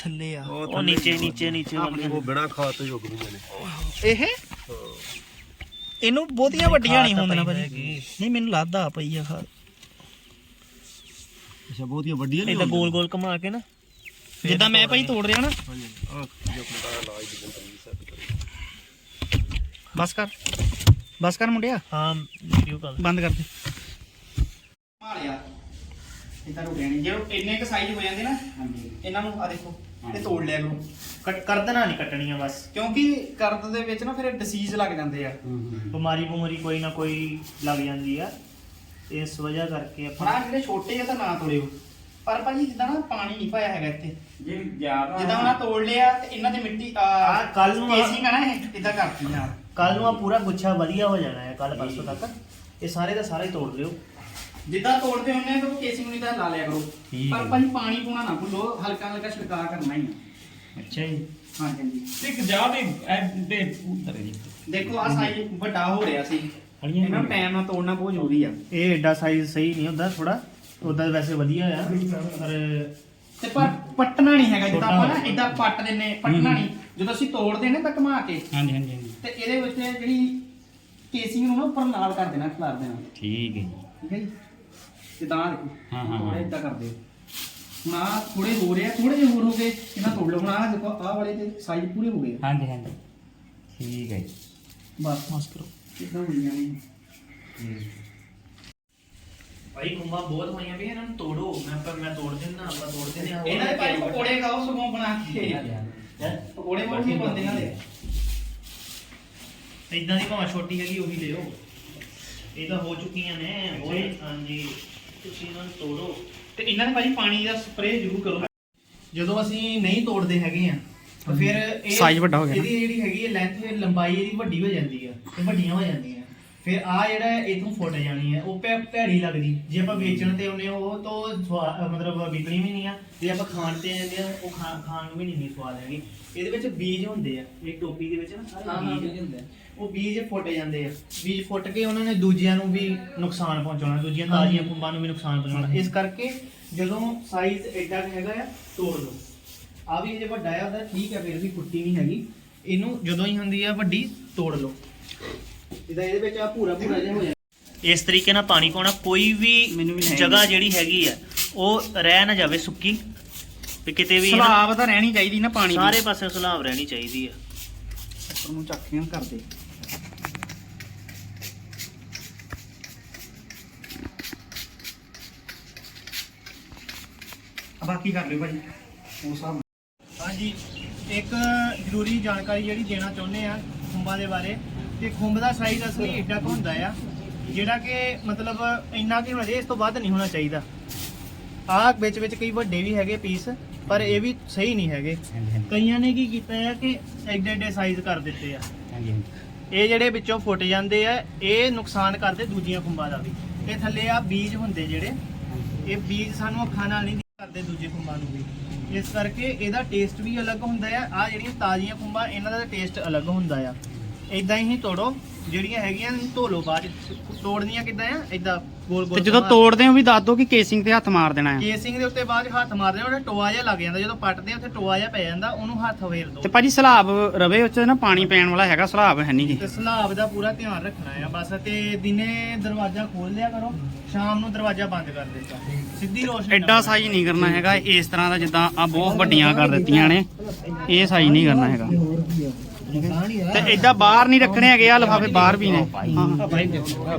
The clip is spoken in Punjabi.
ਥੱਲੇ ਆ। ਉਹ ਨੀਚੇ ਨੀਚੇ ਨੀਚੇ ਵਾਲੀਆਂ ਉਹ ਬਿਨਾ ਖਾਦ ਤੋਂ ਯੋਗ ਨਹੀਂ ਨੇ। ਇਹ? ਇਹਨੂੰ ਬਹੁਤੀਆਂ ਵੱਡੀਆਂ ਨਹੀਂ ਹੁੰਦੀਆਂ ਭਾਜੀ। ਨਹੀਂ ਮੈਨੂੰ ਲੱਗਦਾ ਪਈ ਆ ਖਾਦ। ਅੱਛਾ ਬਹੁਤੀਆਂ ਵੱਡੀਆਂ ਨਹੀਂ ਇਹਦਾ ਗੋਲ ਗੋਲ ਘੁਮਾ ਕੇ ਨਾ। ਜਿੱਦਾਂ ਮੈਂ ਭਾਈ ਤੋੜ ਰਿਹਾ ਨਾ। ਬਸ ਕਰ। ਬਸ ਕਰ ਮੁੰਡਿਆ। ਹਾਂ ਵੀਡੀਓ ਕਰ ਬੰਦ ਕਰ ਦੇ। ਮਾਰਿਆ। ਇਦਾਂ ਰੁਕਿਆ ਨਹੀਂ। ਜੇ ਇੰਨੇ ਕ ਸਾਈਜ਼ ਹੋ ਜਾਂਦੇ ਨਾ ਇਹਨਾਂ ਨੂੰ ਆ ਦੇਖੋ। ਤੇ ਤੋੜ ਲਿਆ ਕਰੋ। ਕੱਟ ਕਰ ਦੇਣਾ ਨਹੀਂ ਕੱਟਣੀਆਂ ਬਸ। ਕਿਉਂਕਿ ਕਰਦ ਦੇ ਵਿੱਚ ਨਾ ਫਿਰ ਡਿਸੀਜ਼ ਲੱਗ ਜਾਂਦੇ ਆ। ਬਿਮਾਰੀ ਬਿਮਾਰੀ ਕੋਈ ਨਾ ਕੋਈ ਲੱਗ ਜਾਂਦੀ ਆ। ਇਸ ਵਜ੍ਹਾ ਕਰਕੇ ਆਪਾਂ ਆਹ ਜਿਹੜੇ ਛੋਟੇ ਆ ਤਾਂ ਨਾ ਤੋੜਿਓ। ਪਰ ਭਾਜੀ ਜਿੱਦਾਂ ਨਾ ਪਾਣੀ ਨਹੀਂ ਪਾਇਆ ਹੈਗਾ ਇੱਥੇ। ਜੇ ਜ਼ਿਆਦਾ ਜਿੱਦਾਂ ਉਹਨਾਂ ਤੋੜ ਲਿਆ ਤੇ ਇਹਨਾਂ ਦੇ ਮਿੱਟੀ ਆ ਆਹ ਕੱਲ੍ਹ ਨੂੰ ਆ- ਕੇਸਿੰਗ ਆ ਨਾ ਇਹ ਇਦਾਂ ਕਰਤੀ ਯਾਰ ਕੱਲ ਨੂੰ ਆ ਪੂਰਾ ਗੁੱਛਾ ਵਧੀਆ ਹੋ ਜਾਣਾ ਹੈ ਕੱਲ ਪਰਸੋਂ ਤੱਕ। ਇਹ ਸਾਰੇ ਦਾ ਸਾਰਾ ਹੀ ਤੋੜ ਲਿਓ। ਜਿੱਦਾਂ ਤੋੜਦੇ ਹੁੰਦੇ ਆ ਤਾਂ ਕੇਸਿੰਗ ਨੂੰ ਇਦਾਂ ਲਾ ਲਿਆ ਕਰੋ। ਠੀਕ ਪਰ ਹੈ। ਭਾਜੀ ਪਾਣੀ ਪੂਣਾ ਨਾ ਭੁੱਲੋ ਹਲਕਾ ਹਲਕਾ ਛਿੜਕਾ ਕਰਨਾ ਹੀ। ਅੱਛਾ ਜੀ। ਹਾਂਜੀ ਹਾਂਜੀ ਇੱਕ ਜਾ ਵੀ ਐਡੇ ਉਤਰ ਜੀ। ਦੇਖੋ ਆ ਸਾਈਜ਼ ਵੱਡਾ ਹੋ ਰਿਹਾ ਸੀ। ਇਹਨਾਂ ਟਾਈਮ ਨਾਲ ਤੋੜਨਾ ਬਹੁਤ ਜ਼ਰੂਰੀ ਆ। ਇਹ ਐਡਾ ਸਾਈਜ਼ ਸਹੀ ਨਹੀਂ ਹੁੰਦਾ ਥੋੜਾ ਉਦਾਂ ਵੈਸੇ ਵਧੀਆ ਆ। ਪਰ ਤੇ ਪਰ ਪੱਟਣਾ ਨਹੀਂ ਹੈਗਾ ਜਿੱਦਾਂ ਆਪਾਂ ਨਾ ਇਦਾਂ ਪੱਟ ਦਿੰਨੇ ਪੱਟਣਾ ਨਹੀਂ। ਜਦੋਂ ਅਸੀਂ ਤੋੜਦੇ ਨੇ ਤਾਂ ਘੁਮਾ ਕੇ। ਹਾਂਜੀ ਹਾਂਜੀ ਹਾਂਜੀ ਤੇ ਇਹਦੇ ਵਿੱਚ ਜਿਹੜੀ ਕੇਸਿੰਗ ਨੂੰ ਨਾ ਉੱਪਰ ਨਾਲ ਕਰ ਦੇਣਾ ਖਿਲਾਰ ਦੇਣਾ। ਠੀਕ ਹੈ ਜੀ। ਠੀਕ ਹੈ ਜੀ। ਜਿੱਦਾਂ ਆਹ ਦੇਖੋ ਹਾਂ, ਹਾਂ, ਹਾਂ। ਇਦਾਂ ਕਰਦੇ। ਹੋ ਹੁਣ ਆਹ ਥੋੜੇ ਹੋ ਰਹੇ ਆ ਥੋੜੇ ਜਿਹੇ ਹੋਰ ਹੋ ਗਏ ਇਹਨਾਂ ਤੋੜ ਲਓ ਹੁਣ ਆਹ ਦੇਖੋ ਆਹ ਵਾਲੇ ਤੇ ਸਾਈਜ਼ ਪੂਰੇ ਹੋ ਗਏ ਆ। ਹਾਂਜੀ ਹਾਂਜੀ। ਠੀਕ ਹੈ ਜੀ। ਬਸ। ਬਸ ਕਰੋ। ਕਿਦਾਂ ਹੋਈਆਂ ਨੇ? ਭਾਈ ਕੁੰਭਾ ਬਹੁਤ ਹੋਈਆਂ ਵੀ ਇਹਨਾਂ ਨੂੰ ਤੋੜੋ। ਮੈਂ ਪਰ ਮੈਂ ਤੋੜ ਦਿੰਦਾ ਆਪਾਂ ਤੋੜ ਦਿੰਦੇ ਆ ਇਹਨਾਂ ਦੇ ਭਾਈ ਪਕੌੜੇ ਖਾਓ ਸਗੋਂ ਬਣਾ ਕੇ। ਪਕੌੜੇ ਬਹੁਤ ਨਹੀਂ ਬਣਦੇ ਇਹਨਾਂ ਦੇ ਇਦਾਂ ਦੀ ਭਾਵੇਂ ਛੋਟੀ ਹੈਗੀ ਉਹੀ ਲਿਓ। ਇਹ ਤਾਂ ਹੋ ਚੁੱਕੀਆਂ ਨੇ। ਹੋਏ ਹਾਂਜੀ। ਤੁਸੀਂ ਇਹਨਾਂ ਨੂੰ ਤੋੜੋ ਤੇ ਇਹਨਾਂ ਨੇ ਭਾਈ ਪਾਣੀ ਦਾ ਸਪਰੇਅ ਜ਼ਰੂਰ ਕਰੋ। ਜਦੋਂ ਅਸੀਂ ਨਹੀਂ ਤੋੜਦੇ ਹੈਗੇ ਆ ਤਾਂ ਫਿਰ ਇਹ Size ਵੱਡਾ ਹੋ ਗਿਆ। ਨਾ। ਇਹਦੀ ਜਿਹੜੀ ਹੈਗੀ ਹੈ ਲੈਂਥ ਲੰਬਾਈ ਇਹਦੀ ਵੱਡੀ ਹੋ ਜਾਂਦੀ ਆ ਤੇ ਵੱਡੀਆਂ ਹੋ ਜਾਂਦੀਆਂ। ਫਿਰ ਆ ਜਿਹੜਾ ਇਥੋਂ ਫੁੱਟ ਜਾਣੀ ਹੈ ਉਹ ਭੈ- ਭੈੜੀ ਲੱਗਦੀ। ਜੇ ਆਪਾਂ ਵੇਚਣ ਤੇ ਆਉਨੇ ਉਹ ਤੋਂ ਸਵਾ- ਮਤਲਬ ਵਿਕਣੀ ਵੀ ਨਹੀਂ ਆ। ਜੇ ਆਪਾਂ ਖਾਣ ਤੇ ਆਉਂਦੇ ਆ ਉਹ ਖਾ- ਖਾਣ ਨੂੰ ਵੀ ਨਹੀਂ ਇੰਨੀ ਸਵਾਦ ਹੈਗੀ। ਇਹਦੇ ਵਿੱਚ ਬੀਜ ਹੁੰਦੇ ਆ ਇਹ ਟੋਪੀ ਦੇ ਵਿੱਚ ਨਾ ਸਾਰੇ ਬੀਜ। ਹੁੰਦੇ ਆ। ਉਹ ਬੀਜ ਫੁੱਟ ਜਾਂਦੇ ਆ। ਬੀਜ ਫੁੱਟ ਕੇ ਉਹਨਾਂ ਨੇ ਦੂਜਿਆਂ ਨੂੰ ਵੀ ਨੁਕਸਾਨ ਪਹੁੰਚਾਉਣਾ ਦੂਜੀਆਂ ਤਾਜ਼ੀਆਂ ਖੁੰਬਾਂ ਨੂੰ ਵੀ ਨੁਕਸਾਨ ਪਹੁੰਚਾਉਣਾ। ਇਸ ਕਰਕੇ ਜਦੋਂ ਸਾਈਜ਼ ਐਡਾ ਕੁ ਹੈਗਾ ਆ ਤੋੜ ਲਓ ਆ ਵੀ ਜੇ ਵੱਡਾ ਆ ਉਹਦਾ ਠੀਕ ਹੈ ਫਿਰ ਵੀ ਫੁੱਟੀ ਨਹੀਂ ਹੈਗੀ। ਇਹਨੂੰ ਜਦੋਂ ਹੀ ਹੁੰਦੀ ਆ ਵੱਡੀ ਤੋੜ ਲਓ। ਇਹਦਾ ਇਹਦੇ ਵਿੱਚ ਆ ਪੂਰਾ ਪੂਰਾ ਜਿਹਾ ਹੋ ਜਾਂਦਾ ਇਸ ਤਰੀਕੇ ਨਾਲ ਪਾਣੀ ਪਾਉਣਾ ਕੋਈ ਵੀ ਮੈਨੂੰ ਵੀ ਹੈ ਜਗ੍ਹਾ ਜਿਹੜੀ ਹੈਗੀ ਆ ਉਹ ਰਹਿ ਨਾ ਜਾਵੇ ਸੁੱਕੀ। ਵੀ ਕਿਤੇ ਵੀ ਨਾ ਸਲਾਬ ਤਾਂ ਰਹਿਣੀ ਚਾਹੀਦੀ ਨਾ ਪਾਣੀ ਦੀ। ਸਾਰੇ ਪਾਸੇ ਸਲਾਬ ਰਹਿਣੀ ਚਾਹੀਦੀ ਆ। ਟਰੈਕਟਰ ਨੂੰ ਚੱਕ ਕੇ ਕਰਦੇ। ਆ ਬਾਕੀ ਕਰ ਲਿਓ ਭਾਜੀ। ਉਸ ਨਾਲ। ਹਾਂਜੀ ਇੱਕ ਜ਼ਰੂਰੀ ਜਾਣਕਾਰੀ ਜਿਹੜੀ ਦੇਣਾ ਚਾਹੁੰਦੇ ਆ ਖੁੰਬਾਂ ਦੇ ਬਾਰੇ। ਕਿ ਖੁੰਬ ਦਾ ਸਾਈਜ਼ ਅਸਲੀ ਏਡਾ ਕੁ ਹੁੰਦਾ ਆ ਜਿਹੜਾ ਕਿ ਮਤਲਬ ਇੰਨਾ ਕਿ ਹੋਣਾ ਚਾਹੀਦਾ ਇਸ ਤੋਂ ਵੱਧ ਨਹੀਂ ਹੋਣਾ ਚਾਹੀਦਾ। ਆਹ ਵਿੱਚ ਵਿੱਚ ਕਈ ਵੱਡੇ ਵੀ ਹੈਗੇ ਪੀਸ ਪਰ ਇਹ ਵੀ ਸਹੀ ਨਹੀਂ ਹੈਗੇ। ਕਈਆਂ ਨੇ ਕੀ ਕੀਤਾ ਹੈ ਕਿ ਐਡੇ ਐਡੇ ਸਾਈਜ਼ ਕਰ ਦਿੱਤੇ ਆ। ਇਹ ਜਿਹੜੇ ਵਿੱਚੋਂ ਫੁੱਟ ਜਾਂਦੇ ਆ ਇਹ ਨੁਕਸਾਨ ਕਰਦੇ ਦੂਜੀਆਂ ਖੁੰਬਾਂ ਦਾ ਵੀ। ਇਹ ਥੱਲੇ ਆ ਬੀਜ ਹੁੰਦੇ ਜਿਹੜੇ ਇਹ ਬੀਜ ਸਾਨੂੰ ਅੱਖਾਂ ਨਾਲ ਨਹੀਂ ਕਰਦੇ ਦੂਜੇ ਖੁੰਬਾਂ ਨੂੰ ਵੀ। ਇਸ ਕਰਕੇ ਇਹਦਾ ਟੇਸਟ ਵੀ ਅਲੱਗ ਹੁੰਦਾ ਆ। ਆ ਜਿਹੜੀਆਂ ਤਾਜ਼ੀਆਂ ਖੁੰਬਾਂ ਇਹਨਾਂ ਦਾ ਟੇਸਟ ਅਲੱਗ ਹੁੰਦਾ ਆ। ਇਦਾਂ ਹੀ ਤੋੜੋ ਜਿਹੜੀਆਂ ਹੈਗੀਆਂ ਇਹਨੂੰ ਧੋ ਲਓ ਬਾਅਦ ਚ। ਤੋੜਨੀਆਂ ਕਿੱਦਾਂ ਆ? ਇਦਾਂ ਗੋਲ ਗੋਲ ਤੇ ਜਦੋਂ ਘੁਮਾ- ਤੋੜਦੇ ਹੋ ਵੀ ਦੱਸ ਦੋ ਕਿ ਕੇਸਿੰਗ ਤੇ ਹੱਥ ਮਾਰ ਦੇਣਾ ਹੈ ਕੇਸਿੰਗ ਦੇ ਉੱਤੇ ਬਾਅਦ ਚ ਹੱਥ ਮਾਰਦੇ ਆ ਉਹਦਾ ਟੋਆ ਜਿਹਾ ਲੱਗ ਜਾਂਦਾ ਜਦੋਂ ਪੱਟਦੇ ਆ ਉੱਥੇ ਟੋਆ ਜਿਹਾ ਪੈ ਜਾਂਦਾ ਉਹਨੂੰ ਹੱਥ ਫੇਰ ਦਿਓ ਤੇ ਭਾਜੀ ਸਲਾਬ ਰਵੇ ਉੱਚ ਨਾ ਪਾਣੀ ਪੈਣ ਵਾਲਾ ਹੈਗਾ ਸਲਾਬ ਹੈ ਨਹੀਂ ਜੀ ਤੇ ਸਲਾਬ ਦਾ ਪੂਰਾ ਧਿਆਨ ਰੱਖਣਾ ਆ ਬਸ ਤੇ ਦਿਨੇ ਦਰਵਾਜ਼ਾ ਖੋਲ ਲਿਆ ਕਰੋ ਸ਼ਾਮ ਨੂੰ ਦਰਵਾਜ਼ਾ ਬੰਦ ਕਰ ਦਿੱਤਾ। ਸਿੱਧੀ ਰੋਸ਼ਨੀ ਐਡਾ ਨਾਲ। ਸਾਈਜ਼ ਨਹੀਂ ਕਰਨਾ ਹੈਗਾ ਇਸ ਤਰ੍ਹਾਂ ਦਾ ਜਿੱਦਾਂ ਆ ਬਹੁਤ ਵੱਡੀਆਂ ਕਰ ਦਿੱਤੀਆਂ ਨੇ ਇਹ ਸਾਈਜ਼ ਨਹੀਂ ਕਰਨਾ ਹੈਗਾ। ਤੇ ਐਡਾ ਬਾਹਰ ਨਹੀਂ ਰੱਖਣੇ ਹੈਗੇ ਆ ਲਫਾਫੇ ਬਾਹਰ ਵੀ ਨੇ। ਹਾਂ।